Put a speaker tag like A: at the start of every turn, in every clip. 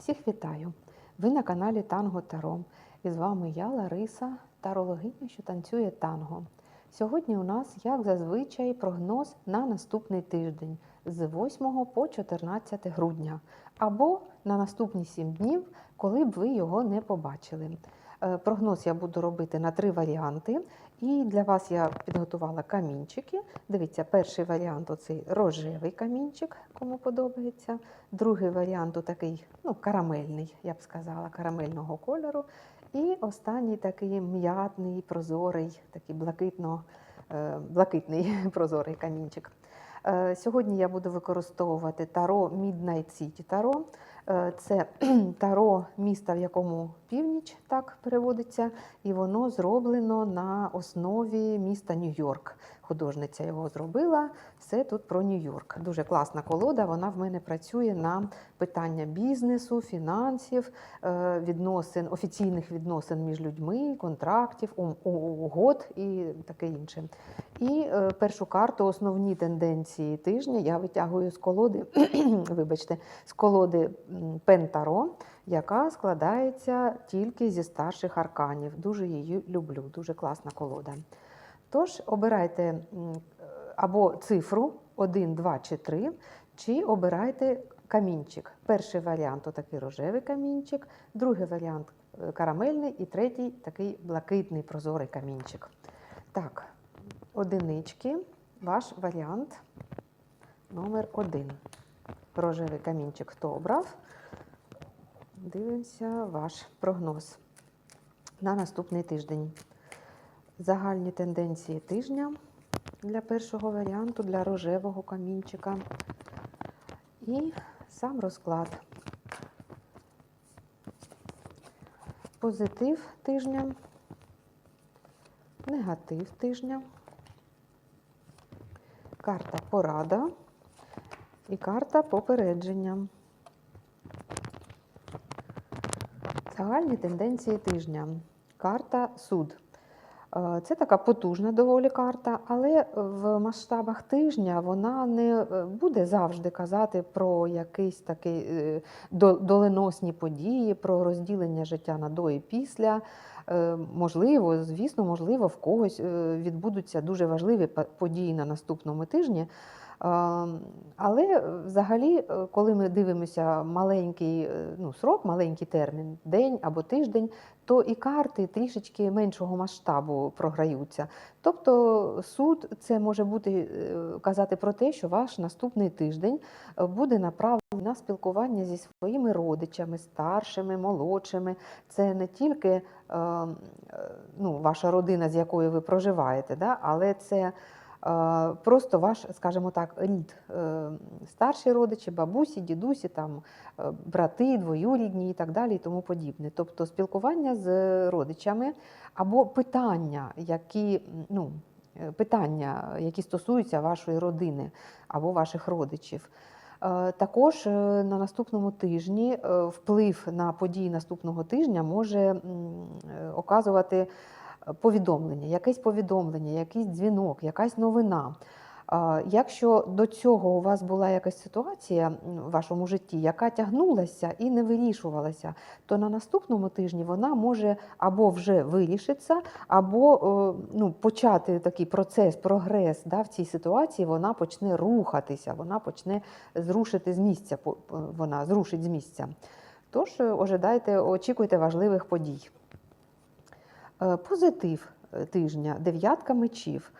A: Всіх вітаю! Ви на каналі Танго Таро. І з вами я, Лариса, тарологиня, що танцює танго. Сьогодні у нас, як зазвичай, прогноз на наступний тиждень з 8 по 14 грудня, або на наступні 7 днів, коли б ви його не побачили. Е, Прогноз я буду робити на три варіанти. І для вас я підготувала камінчики. Дивіться, перший варіант оцей рожевий камінчик, кому подобається. Другий варіант такий ну, карамельний, я б сказала, карамельного кольору. І останній такий м'ятний, прозорий, такий блакитно, е, блакитний прозорий камінчик. Е, Сьогодні я буду використовувати таро Midnight City Таро. Е, Це таро міста, в якому північ так переводиться, і воно зроблено на основі міста Нью-Йорк. Художниця його зробила. Все тут про Нью-Йорк. Дуже класна колода. Вона в мене працює на питання бізнесу, фінансів, е, відносин, офіційних відносин між людьми, контрактів, угод і таке інше. І е, першу карту, основні тенденції тижня, я витягую з колоди, вибачте, з колоди Пентаро, яка складається тільки зі старших арканів. Дуже її люблю, дуже класна колода. Тож обирайте або цифру 1, 2 чи 3, чи обирайте камінчик. Перший варіант отакий рожевий камінчик, другий варіант е, карамельний і третій такий блакитний прозорий камінчик. Так, одинички, ваш варіант номер один. Рожевий камінчик хто обрав? Дивимося ваш прогноз на наступний тиждень. Загальні тенденції тижня для першого варіанту, для рожевого камінчика. І сам розклад. Позитив тижня, негатив тижня, карта порада і карта попередження. Загальні тенденції тижня. Карта суд. Е, Це така потужна доволі карта, але в масштабах тижня вона не е, буде завжди казати про якісь такі е, доленосні події, про розділення життя на до і після. Можливо, звісно, можливо, в когось відбудуться дуже важливі події на наступному тижні. Але взагалі, е, коли ми дивимося маленький е, ну, срок, маленький термін, день або тиждень, то і карти трішечки меншого масштабу програються. Тобто суд це може бути е, казати про те, що ваш наступний тиждень буде направлений на спілкування зі своїми родичами, старшими, молодшими. Це не тільки е, е, ну, ваша родина, з якою ви проживаєте, да? але це просто ваш, скажімо так, рід. Е, Старші родичі, бабусі, дідусі, там, е, брати, двоюрідні і так далі, і тому подібне. Тобто спілкування з родичами або питання, які, ну, е, питання, які стосуються вашої родини або ваших родичів. Е, Також е, на наступному тижні е, вплив на події наступного тижня може е, оказувати е, повідомлення, якесь повідомлення, якийсь дзвінок, якась новина. Якщо до цього у вас була якась ситуація в вашому житті, яка тягнулася і не вирішувалася, то на наступному тижні вона може або вже вирішитися, або е, ну, почати такий процес, прогрес да, в цій ситуації, вона почне рухатися, вона почне зрушити з місця, по- вона зрушить з місця. Тож е, ожидайте, очікуйте важливих подій. Е, Позитив е, тижня дев'ятка мечів.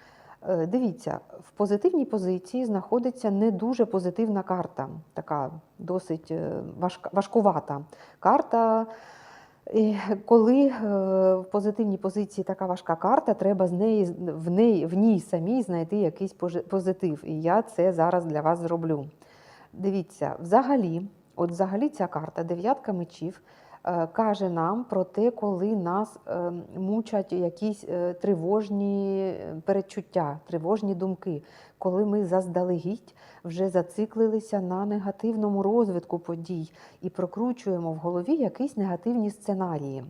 A: Е, Дивіться, в позитивній позиції знаходиться не дуже позитивна карта, така досить важкувата карта. І Коли в позитивній позиції така важка карта, треба з неї, в, неї, в ній самій знайти якийсь позитив. І я це зараз для вас зроблю. Дивіться, взагалі, от взагалі ця карта, дев'ятка мечів, каже нам про те, коли нас е, мучать якісь е, тривожні перечуття, тривожні думки, коли ми заздалегідь вже зациклилися на негативному розвитку подій і прокручуємо в голові якісь негативні сценарії.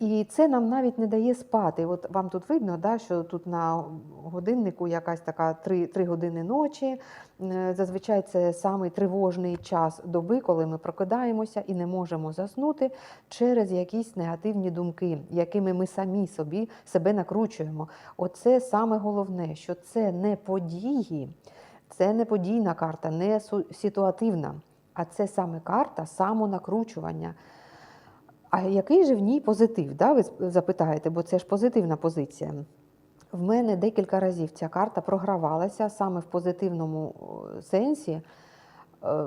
A: І це нам навіть не дає спати. От вам тут видно, да, що тут на годиннику якась така 3, 3 години ночі. Е, Зазвичай це самий тривожний час доби, коли ми прокидаємося і не можемо заснути через якісь негативні думки, якими ми самі собі себе накручуємо. Оце саме головне, що це не події, це не подійна карта, не ситуативна, а це саме карта самонакручування. А який же в ній позитив? Да? Ви запитаєте, бо це ж позитивна позиція. В мене декілька разів ця карта програвалася саме в позитивному сенсі. е,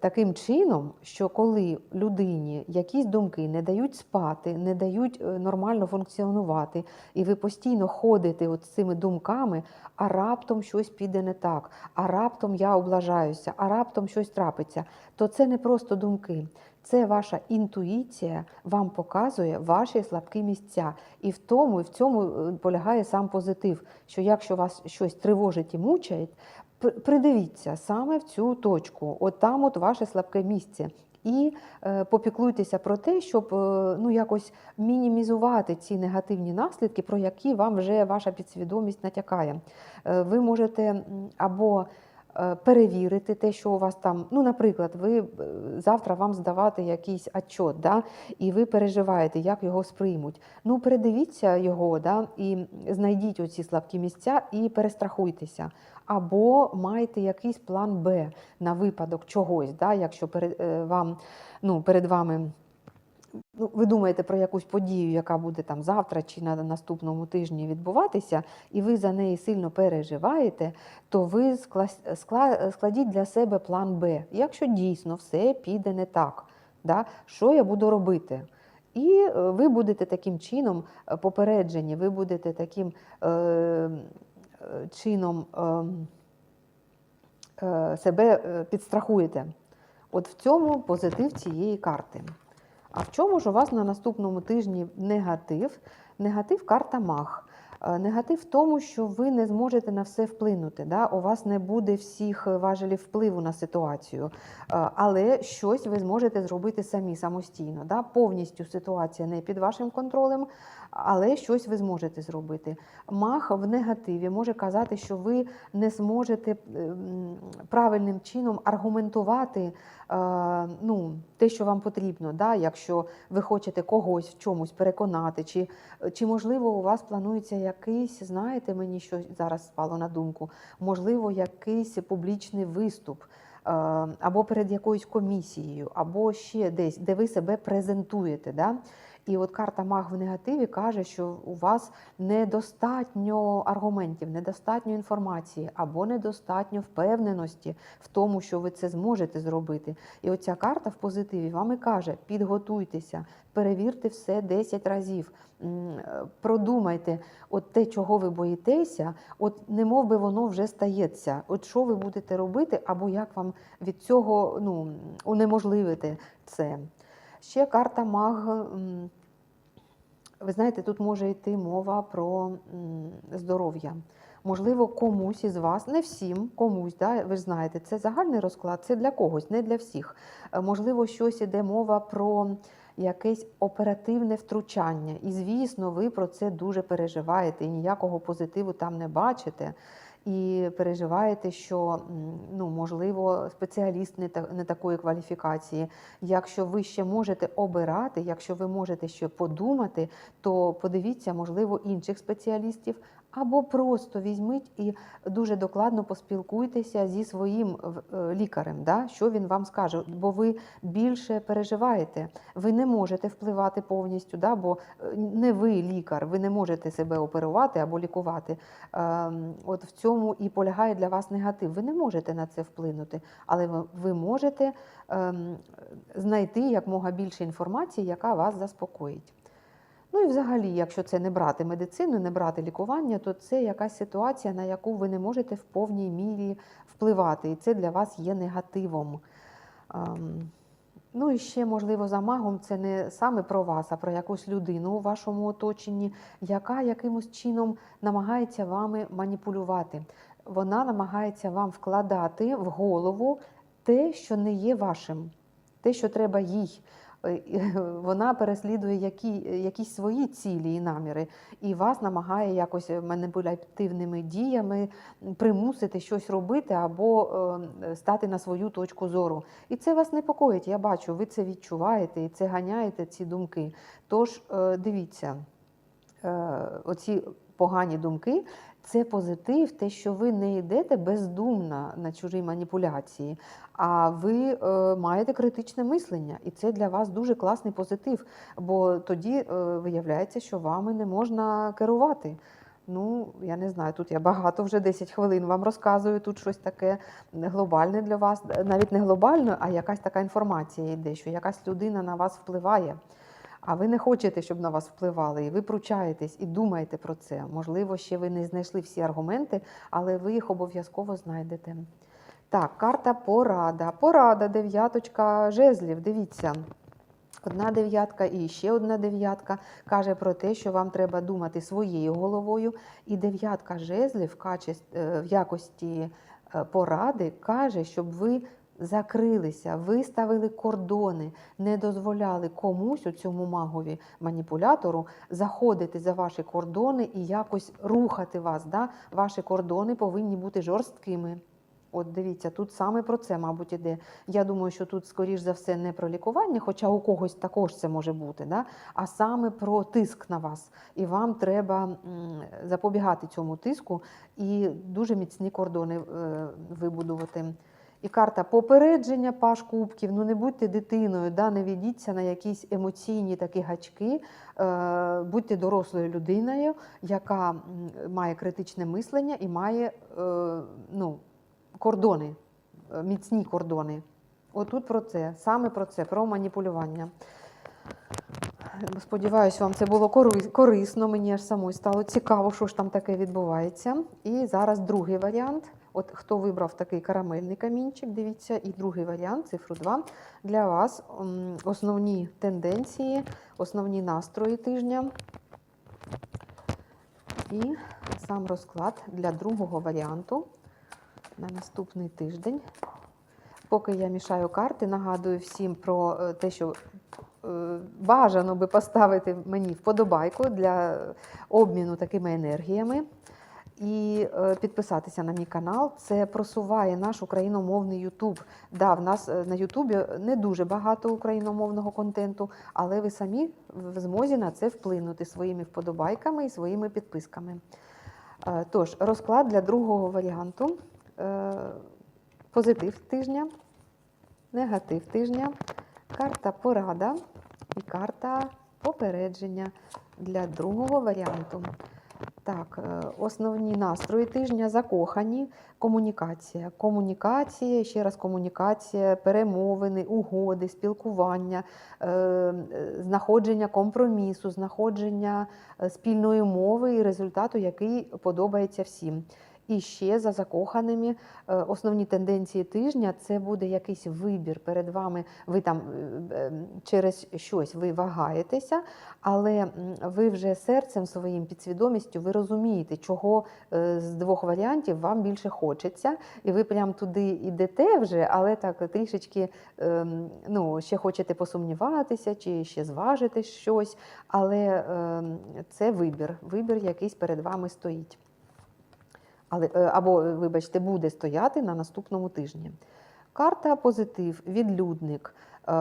A: Таким чином, що коли людині якісь думки не дають спати, не дають е, нормально функціонувати, і ви постійно ходите от цими думками, а раптом щось піде не так, а раптом я облажаюся, а раптом щось трапиться, то це не просто думки. Це ваша інтуїція вам показує ваші слабкі місця. І в тому, і в цьому е, полягає сам позитив. Що якщо вас щось тривожить і мучає, придивіться саме в цю точку, от там от ваше слабке місце. І е, попіклуйтеся про те, щоб е, ну, якось мінімізувати ці негативні наслідки, про які вам вже ваша підсвідомість натякає. Ви можете або перевірити те, що у вас там, ну, наприклад, ви е, завтра вам здавати якийсь отчет, да, і ви переживаєте, як його сприймуть. Ну, передивіться його, да, і знайдіть оці слабкі місця і перестрахуйтеся. Або майте якийсь план Б на випадок чогось, да, якщо перед, е, вам, ну, перед вами ну, ви думаєте про якусь подію, яка буде там завтра чи на наступному тижні відбуватися, і ви за неї сильно переживаєте, то ви скла- скла- складіть для себе план Б. Якщо дійсно все піде не так, да, що я буду робити? І е, ви будете таким чином е, попереджені, ви будете таким е, е, чином е, е, себе підстрахуєте. От в цьому позитив цієї карти. А в чому ж у вас на наступному тижні негатив? Негатив карта маг. Е, Негатив в тому, що ви не зможете на все вплинути. Да? У вас не буде всіх важелів впливу на ситуацію, Е, але щось ви зможете зробити самі самостійно. Да? Повністю ситуація не під вашим контролем, але щось ви зможете зробити. Маг в негативі може казати, що ви не зможете правильним чином аргументувати е, ну, те, що вам потрібно, да? якщо ви хочете когось в чомусь переконати, чи, чи можливо у вас планується якийсь, знаєте, мені що зараз спало на думку, можливо, якийсь публічний виступ. е, Або перед якоюсь комісією, або ще десь, де ви себе презентуєте. Да? І от карта Маг в негативі каже, що у вас недостатньо аргументів, недостатньо інформації або недостатньо впевненості в тому, що ви це зможете зробити. І оця карта в позитиві вам і каже: підготуйтеся, перевірте все 10 разів, продумайте, от те, чого ви боїтеся, от не мов би воно вже стається. От що ви будете робити, або як вам від цього ну, унеможливити це. Ще карта маг. Ви знаєте, тут може йти мова про здоров'я. Можливо, комусь із вас, не всім, комусь, да, ви ж знаєте, це загальний розклад, це для когось, не для всіх. Е, Можливо, щось іде мова про якесь оперативне втручання. І, звісно, ви про це дуже переживаєте і ніякого позитиву там не бачите. І переживаєте, що ну, можливо спеціаліст не, та, не такої кваліфікації. Якщо ви ще можете обирати, якщо ви можете ще подумати, то подивіться, можливо, інших спеціалістів, або просто візьміть і дуже докладно поспілкуйтеся зі своїм е, лікарем, да? що він вам скаже, бо ви більше переживаєте. Ви не можете впливати повністю, да? бо е, не ви лікар, ви не можете себе оперувати або лікувати. Ем, От в цьому і полягає для вас негатив. Ви не можете на це вплинути, але ви- можете ем, знайти якмога більше інформації, яка вас заспокоїть. Ну і взагалі, якщо це не брати медицину, не брати лікування, то це якась ситуація, на яку ви не можете в повній мірі впливати, і це для вас є негативом. Ем, Ну і ще, можливо, за магом це не саме про вас, а про якусь людину у вашому оточенні, яка якимось чином намагається вами маніпулювати. Вона намагається вам вкладати в голову те, що не є вашим, те, що треба їй. Е, і вона переслідує які, якісь свої цілі і наміри, і вас намагає якось маніпулятивними діями примусити щось робити або е, стати на свою точку зору. І це вас непокоїть. Я бачу, ви це відчуваєте і це ганяєте ці думки. Тож е, дивіться, е, оці погані думки. Це позитив, те, що ви не йдете бездумно на чужі маніпуляції, а ви е, маєте критичне мислення, і це для вас дуже класний позитив, бо тоді е, виявляється, що вами не можна керувати. Ну, я не знаю, тут я багато вже 10 хвилин вам розказую. Тут щось таке глобальне для вас, навіть не глобально, а якась така інформація йде, що якась людина на вас впливає. А ви не хочете, щоб на вас впливали, і ви пручаєтесь і думаєте про це. Можливо, ще ви не знайшли всі аргументи, але ви їх обов'язково знайдете. Так, карта порада. Порада, дев'яточка жезлів. Дивіться. Одна дев'ятка і ще одна дев'ятка каже про те, що вам треба думати своєю головою. І дев'ятка жезлів в е, якості е, поради каже, щоб ви закрилися, виставили кордони, не дозволяли комусь у цьому магові маніпулятору заходити за ваші кордони і якось рухати вас. Да? Ваші кордони повинні бути жорсткими. От дивіться, тут саме про це, мабуть, іде. Я думаю, що тут, скоріш за все, не про лікування, хоча у когось також це може бути, да? а саме про тиск на вас. І вам треба запобігати цьому тиску і дуже міцні кордони е, вибудувати. І карта попередження паш кубків. Ну не будьте дитиною, да, не ведіться на якісь емоційні такі гачки. Е, будьте дорослою людиною, яка має критичне мислення і має е, ну, кордони, е, міцні кордони. Отут про це, саме про це, про маніпулювання. Сподіваюсь, вам це було корисно. Мені аж самой стало цікаво, що ж там таке відбувається. І зараз другий варіант. От хто вибрав такий карамельний камінчик, дивіться, і другий варіант, цифру 2. Для вас основні тенденції, основні настрої тижня. І сам розклад для другого варіанту на наступний тиждень. Поки я мішаю карти, нагадую всім про е, те, що е, бажано би поставити мені вподобайку для обміну такими енергіями. І е, підписатися на мій канал. Це просуває наш україномовний Ютуб. Да, в нас е, на Ютубі не дуже багато україномовного контенту, але ви самі в змозі на це вплинути своїми вподобайками і своїми підписками. Е, Тож, розклад для другого варіанту. Позитив тижня, негатив тижня, карта порада і карта попередження для другого варіанту. Так, е, основні настрої тижня закохані, комунікація. Комунікація, ще раз комунікація, перемовини, угоди, спілкування, е, е, знаходження компромісу, знаходження спільної мови і результату, який подобається всім. І ще за закоханими е, основні тенденції тижня це буде якийсь вибір перед вами. Ви там е, е, через щось ви вагаєтеся, але ви вже серцем своїм підсвідомістю ви розумієте, чого з двох варіантів вам більше хочеться, і ви прям туди йдете вже, але так трішечки ем, ну, ще хочете посумніватися чи ще зважити щось. Але ем, це вибір, вибір якийсь перед вами стоїть. Але, е, або, е, вибачте, буде стояти на наступному тижні. Карта позитив, відлюдник. Е,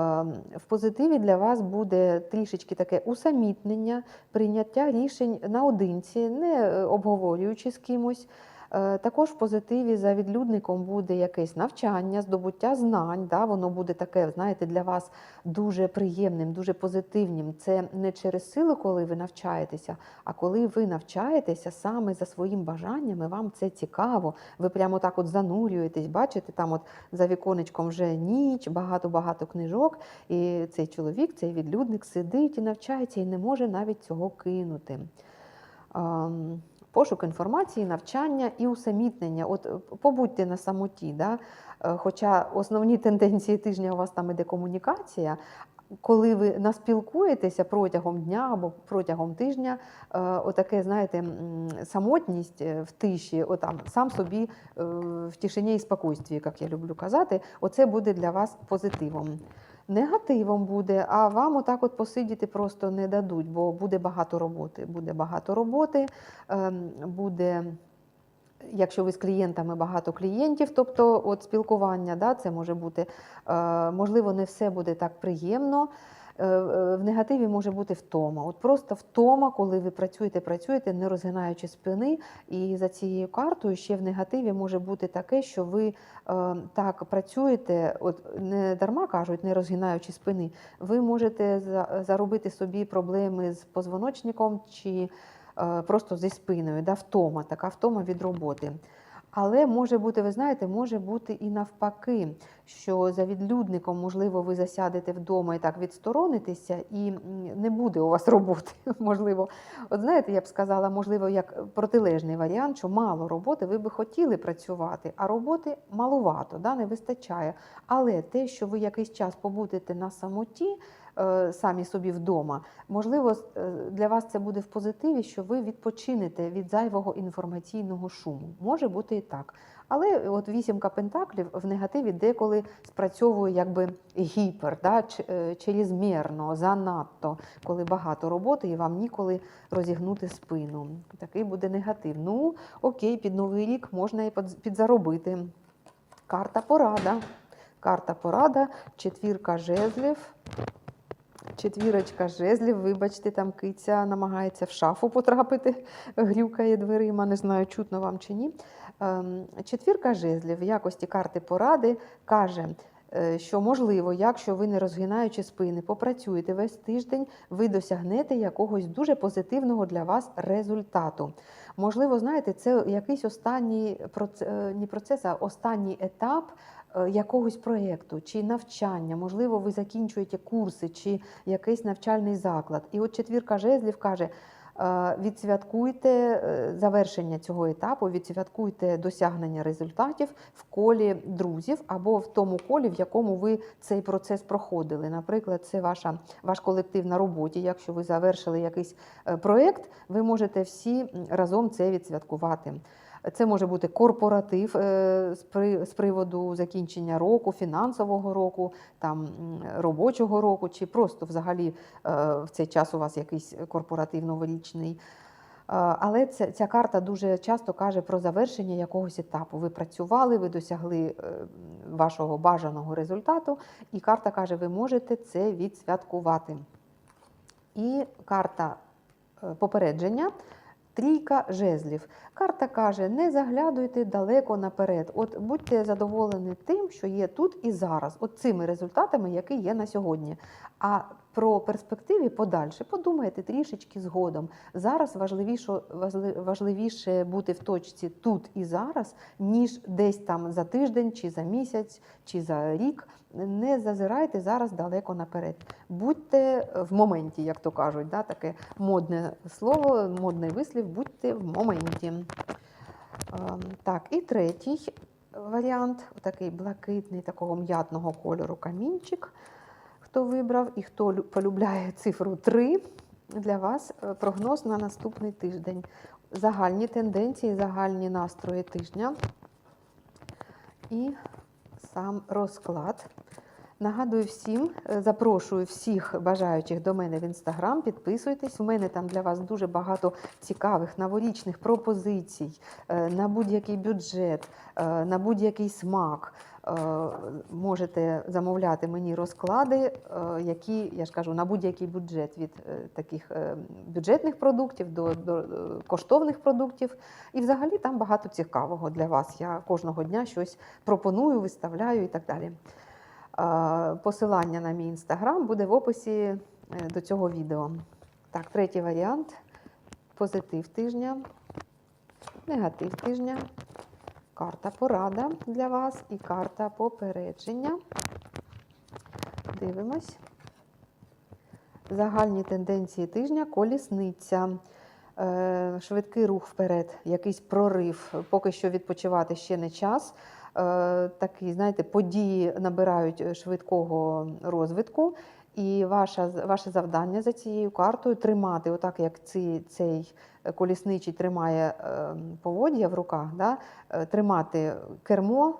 A: В позитиві для вас буде трішечки таке усамітнення, прийняття рішень наодинці, не обговорюючи з кимось. Е, Також в позитиві за відлюдником буде якесь навчання, здобуття знань. Да? Воно буде таке, знаєте, для вас дуже приємним, дуже позитивним. Це не через силу, коли ви навчаєтеся, а коли ви навчаєтеся саме за своїм бажанням, і вам це цікаво. Ви прямо так от занурюєтесь, бачите, там от за віконечком вже ніч, багато-багато книжок. І цей чоловік, цей відлюдник сидить і навчається і не може навіть цього кинути. Пошук інформації, навчання і усамітнення. От е, побудьте на самоті. Да? Е, Хоча основні тенденції тижня у вас там іде комунікація. Коли ви наспілкуєтеся протягом дня або протягом тижня, е, отаке, знаєте, самотність в тиші, отам сам собі в тишині і спокійстві, як я люблю казати, оце буде для вас позитивом. Негативом буде, а вам отак от посидіти просто не дадуть, бо буде багато роботи. Буде багато роботи, ем, буде. Якщо ви з клієнтами багато клієнтів, тобто от спілкування, да, це може бути, е, можливо, не все буде так приємно. Е, е, В негативі може бути втома. От просто втома, коли ви працюєте, працюєте, не розгинаючи спини. І за цією картою ще в негативі може бути таке, що ви е, так працюєте, от не дарма кажуть, не розгинаючи спини, ви можете за- заробити собі проблеми з позвоночником чи просто зі спиною, да, втома, така втома від роботи. Але може бути, ви знаєте, може бути і навпаки, що за відлюдником, можливо, ви засядете вдома і так відсторонитеся, і не буде у вас роботи. Можливо, от знаєте, я б сказала, можливо, як протилежний варіант, що мало роботи, ви би хотіли працювати, а роботи малувато, да, не вистачає. Але те, що ви якийсь час побудете на самоті, самі собі вдома, можливо, е, для вас це буде в позитиві, що ви відпочинете від зайвого інформаційного шуму. Може бути і так. Але от вісімка пентаклів в негативі деколи спрацьовує якби гіпер, да, ч- е, чрезмірно, занадто, коли багато роботи і вам ніколи розігнути спину. Такий буде негатив. Ну, окей, під новий рік можна і підзаробити. Карта порада. Карта порада, четвірка жезлів. Четвірочка жезлів, вибачте, там киця намагається в шафу потрапити, грюкає дверима, не знаю, чутно вам чи ні. Ем, Четвірка жезлів в якості карти поради каже, е, що можливо, якщо ви не розгинаючи спини, попрацюєте весь тиждень, ви досягнете якогось дуже позитивного для вас результату. Можливо, знаєте, це якийсь останній процес, не процес, а останній етап е, якогось проєкту чи навчання. Можливо, ви закінчуєте курси чи якийсь навчальний заклад. І от четвірка жезлів каже. Е, Відсвяткуйте е, завершення цього етапу, відсвяткуйте досягнення результатів в колі друзів або в тому колі, в якому ви цей процес проходили. Наприклад, це ваша, ваш колектив на роботі. Якщо ви завершили якийсь проект, проєкт, ви можете всі разом це відсвяткувати. Це може бути корпоратив е, з приводу закінчення року, фінансового року, там робочого року, чи просто взагалі е, в цей час у вас якийсь корпоратив новорічний. Е, Але ця, ця карта дуже часто каже про завершення якогось етапу. Ви працювали, ви досягли вашого бажаного результату, і карта каже, ви можете це відсвяткувати. І карта попередження. Трійка жезлів. Карта каже: не заглядуйте далеко наперед. От будьте задоволені тим, що є тут і зараз, от цими результатами, які є на сьогодні. А про перспективи подальше подумайте трішечки згодом. Зараз важливіше, важливіше бути в точці тут і зараз, ніж десь там за тиждень, чи за місяць, чи за рік. Не зазирайте зараз далеко наперед. Будьте в моменті, як то кажуть, да, таке модне слово, модний вислів, будьте в моменті. Ем, Так, і третій варіант такий блакитний, такого м'ятного кольору камінчик. Хто вибрав і хто полюбляє цифру 3, для вас е, прогноз на наступний тиждень. Загальні тенденції, загальні настрої тижня. І сам розклад. Нагадую всім, е, запрошую всіх бажаючих до мене в інстаграм. Підписуйтесь. У мене там для вас дуже багато цікавих новорічних пропозицій е, на будь-який бюджет, на будь-який смак. Е, Можете замовляти мені розклади, е, які я ж кажу, на будь-який бюджет від е, таких бюджетних продуктів до, до коштовних продуктів. І взагалі там багато цікавого для вас. Я кожного дня щось пропоную, виставляю і так далі. Посилання на мій інстаграм буде в описі до цього відео. Так, третій варіант. Позитив тижня, негатив тижня, карта порада для вас і карта попередження. Дивимось. Загальні тенденції тижня колісниця. Е, Швидкий рух вперед, якийсь прорив. Поки що відпочивати ще не час. Е, Такі, знаєте, події набирають е, швидкого розвитку. І ваша, ваше завдання за цією картою тримати, отак як ці, цей колісничий тримає е, поводья в руках, да, е, тримати кермо,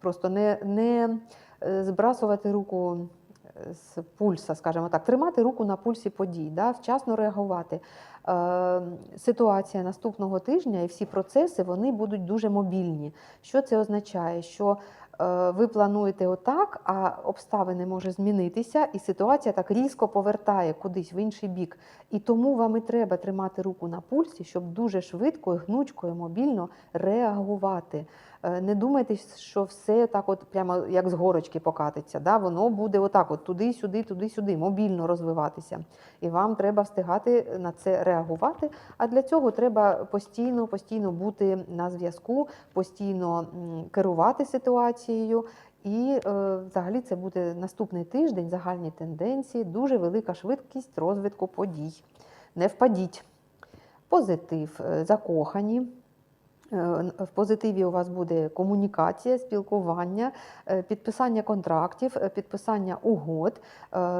A: просто не, не е, збрасувати руку з пульса, скажімо так, тримати руку на пульсі подій, да, вчасно реагувати. Е, Ситуація наступного тижня і всі процеси вони будуть дуже мобільні. Що це означає? Що е, ви плануєте отак, а обставини може змінитися, і ситуація так різко повертає кудись в інший бік. І тому вам і треба тримати руку на пульсі, щоб дуже швидко, гнучко і мобільно реагувати. Е, Не думайте, що все так, от прямо як з горочки покатиться. Да? Воно буде отак, от туди-сюди, туди-сюди, мобільно розвиватися. І вам треба встигати на це реагувати. А для цього треба постійно, постійно бути на зв'язку, постійно керувати ситуацією. І е, взагалі це буде наступний тиждень, загальні тенденції, дуже велика швидкість розвитку подій. Не впадіть. Позитив, е, закохані. Е, В позитиві у вас буде комунікація, спілкування, е, підписання контрактів, е, підписання угод,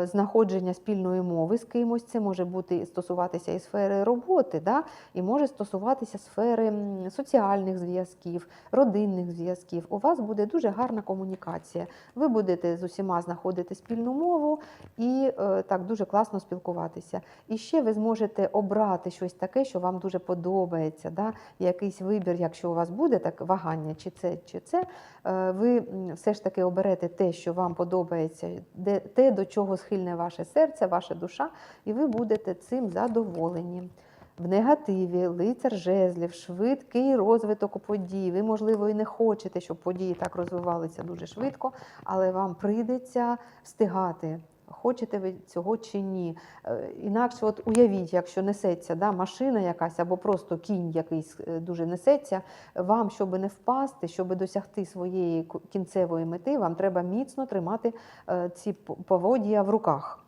A: знаходження спільної мови з кимось. Це може бути стосуватися і сфери роботи, да? і може стосуватися сфери соціальних зв'язків, родинних зв'язків. У вас буде дуже гарна комунікація. Ви будете з усіма знаходити спільну мову і так дуже класно спілкуватися. І ще ви зможете обрати щось таке, що вам дуже подобається. Да? Якийсь вибір, якщо у вас буде так вагання, чи це, чи це, е, ви все ж таки оберете те, що вам подобається, де, те, до чого схильне ваше серце, ваша душа, і ви будете цим задоволені. В негативі лицар жезлів, швидкий розвиток подій. Ви, можливо, і не хочете, щоб події так розвивалися дуже швидко, але вам прийдеться встигати. Хочете ви цього чи ні? Е, Інакше, от уявіть, якщо несеться да, машина якась або просто кінь якийсь е, дуже несеться, вам, щоб не впасти, щоб досягти своєї кінцевої мети, вам треба міцно тримати е, ці поводія в руках.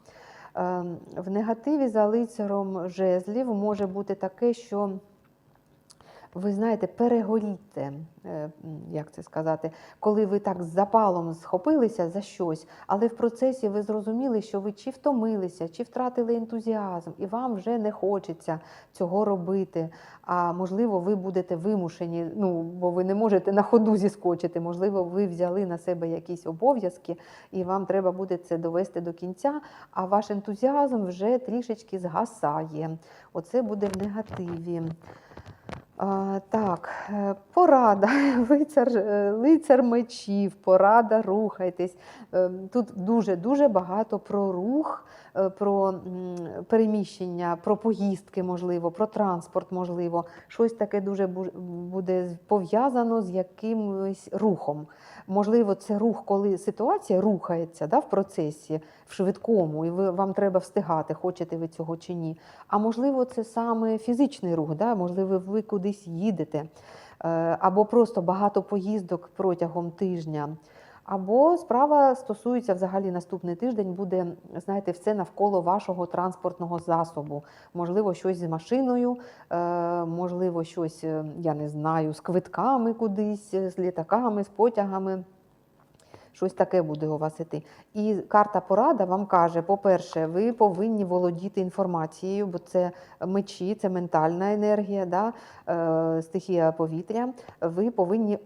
A: Е, В негативі за лицаром жезлів може бути таке, що ви знаєте, перегоріте, як це сказати, коли ви так з запалом схопилися за щось, але в процесі ви зрозуміли, що ви чи втомилися, чи втратили ентузіазм, і вам вже не хочеться цього робити. А можливо, ви будете вимушені, ну бо ви не можете на ходу зіскочити. Можливо, ви взяли на себе якісь обов'язки, і вам треба буде це довести до кінця, а ваш ентузіазм вже трішечки згасає. Оце буде в негативі. А, так, е, порада, лицар, е, лицар мечів, порада, рухайтесь. Е, Тут дуже-дуже багато про рух, про переміщення, про поїздки, можливо, про транспорт, можливо. Щось таке дуже буде пов'язано з якимось рухом. Можливо, це рух, коли ситуація рухається да, в процесі, в швидкому, і ви, вам треба встигати, хочете ви цього чи ні. А можливо, це саме фізичний рух, да? можливо, ви кудись їдете, е, або просто багато поїздок протягом тижня. Або справа стосується взагалі наступний тиждень буде, знаєте, все навколо вашого транспортного засобу. Можливо, щось з машиною, е, можливо, щось, е, я не знаю, з квитками кудись, е, з літаками, з потягами. Щось таке буде у вас іти. І карта порада вам каже: по-перше, ви повинні володіти інформацією, бо це мечі, це ментальна енергія, да? стихія повітря. Ви повинні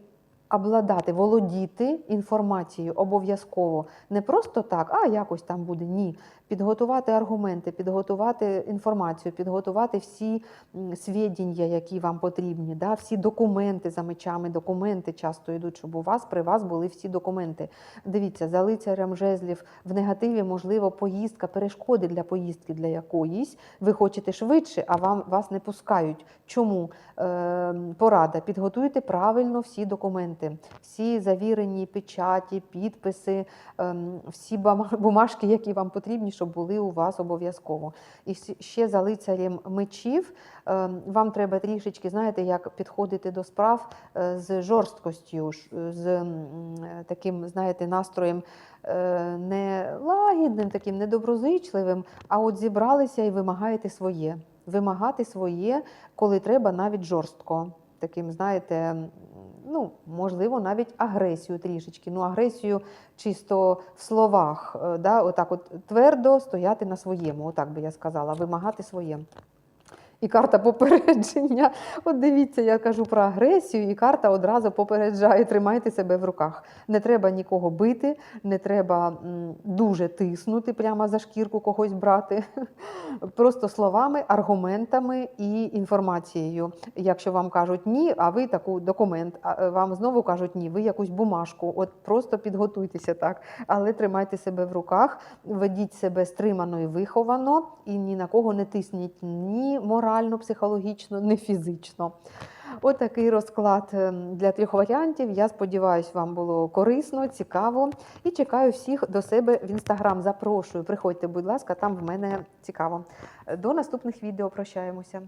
A: обладати, володіти інформацією обов'язково. Не просто так, а якось там буде. Ні. Підготувати аргументи, підготувати інформацію, підготувати всі м, свідчення, які вам потрібні, да? всі документи за мечами, документи часто йдуть, щоб у вас при вас були всі документи. Дивіться, за лицарем жезлів в негативі, можливо, поїздка, перешкоди для поїздки для якоїсь. Ви хочете швидше, а вам вас не пускають. Чому? Е, порада. Підготуйте правильно всі документи, всі завірені печаті, підписи, ем, всі бумажки, які вам потрібні, щоб були у вас обов'язково. І ще за лицарем мечів ем, вам треба трішечки, знаєте, як підходити до справ е, з жорсткостю, ш- з е, таким, знаєте, настроєм е, не лагідним, таким недоброзичливим, а от зібралися і вимагаєте своє. Вимагати своє, коли треба, навіть жорстко. Таким, знаєте, ну, можливо, навіть агресію трішечки. Ну, агресію чисто в словах, е, да, отак от твердо стояти на своєму, отак би я сказала, вимагати своє. І карта попередження. От дивіться, я кажу про агресію, і карта одразу попереджає: тримайте себе в руках. Не треба нікого бити, не треба дуже тиснути, прямо за шкірку когось брати. Просто словами, аргументами і інформацією. Якщо вам кажуть ні, а ви таку документ, а е, вам знову кажуть ні, ви якусь бумажку. От просто підготуйтеся так, але тримайте себе в руках, ведіть себе стримано і виховано, і ні на кого не тисніть ні морально, психологічно, не фізично. От такий розклад ем, для трьох варіантів. Я сподіваюся, вам було корисно, цікаво. І чекаю всіх до себе в інстаграм. Запрошую. Приходьте, будь ласка, там в мене цікаво. До наступних відео прощаємося.